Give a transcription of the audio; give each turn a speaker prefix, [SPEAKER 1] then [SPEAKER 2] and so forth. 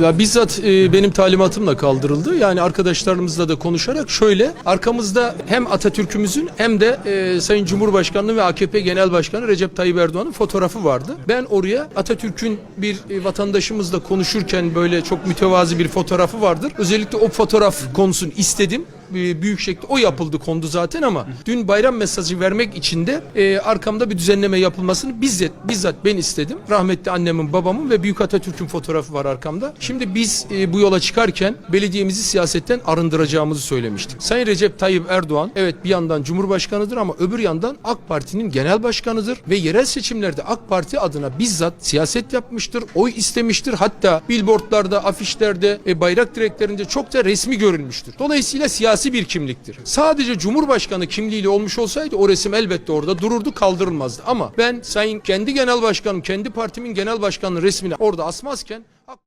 [SPEAKER 1] Ya bizzat e, benim talimatımla kaldırıldı. Yani arkadaşlarımızla da konuşarak şöyle arkamızda hem Atatürk'ümüzün hem de e, Sayın Cumhurbaşkanlığı ve AKP Genel Başkanı Recep Tayyip Erdoğan'ın fotoğrafı vardı. Ben oraya Atatürk'ün bir e, vatandaşımızla konuşurken böyle çok mütevazi bir fotoğrafı vardır. Özellikle o fotoğraf konusunu istedim büyük şekilde o yapıldı kondu zaten ama dün bayram mesajı vermek için de e, arkamda bir düzenleme yapılmasını bizzat bizzat ben istedim. Rahmetli annemin, babamın ve Büyük Atatürk'ün fotoğrafı var arkamda. Şimdi biz e, bu yola çıkarken belediyemizi siyasetten arındıracağımızı söylemiştik. Sayın Recep Tayyip Erdoğan evet bir yandan Cumhurbaşkanıdır ama öbür yandan AK Parti'nin genel başkanıdır ve yerel seçimlerde AK Parti adına bizzat siyaset yapmıştır, oy istemiştir. Hatta billboardlarda, afişlerde, e, bayrak direklerinde çok da resmi görülmüştür. Dolayısıyla siyasi bir kimliktir. Sadece Cumhurbaşkanı kimliğiyle olmuş olsaydı o resim elbette orada dururdu, kaldırılmazdı. Ama ben sayın kendi genel başkanım, kendi partimin genel başkanının resmini orada asmazken